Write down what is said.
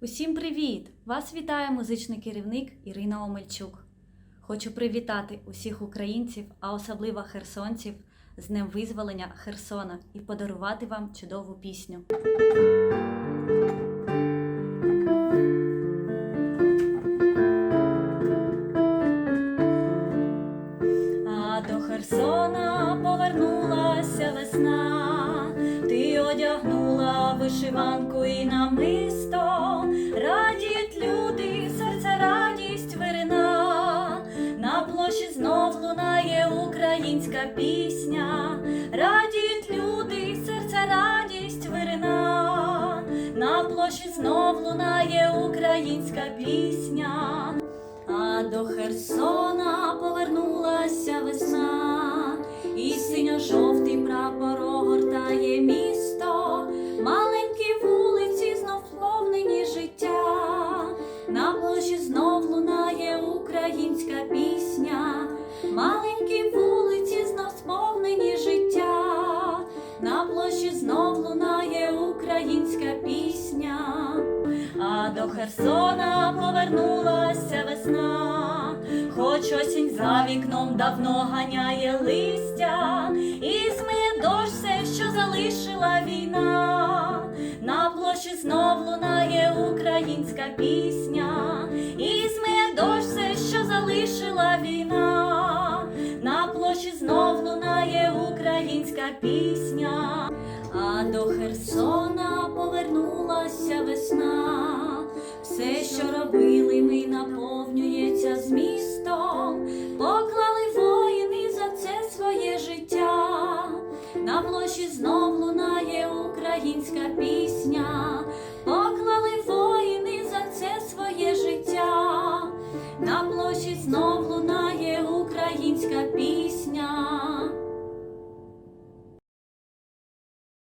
Усім привіт! Вас вітає музичний керівник Ірина Омельчук. Хочу привітати усіх українців, а особливо херсонців, з Днем Визволення Херсона і подарувати вам чудову пісню. А до Херсона повернулася весна, одягнула вишиванку і намисто, радіють люди, серця радість вирина, на площі знов лунає українська пісня, радіють люди, серця радість вирина, на площі знов лунає українська пісня. А до Херсона повернулася весна, і синьо-жовтий прапор огортає пісня, маленькі вулиці знов сповнені життя, на площі знов лунає українська пісня. А до Херсона повернулася весна, хоч осінь за вікном давно ганяє листя, і змиє дощ все, що залишила війна. На площі знов лунає українська пісня, залишила війна. На площі знов лунає українська пісня. А до Херсона повернулася весна, все, що робили ми, наповнюється змістом, поклали воїни за це своє життя. На площі знов лунає українська пісня, життя.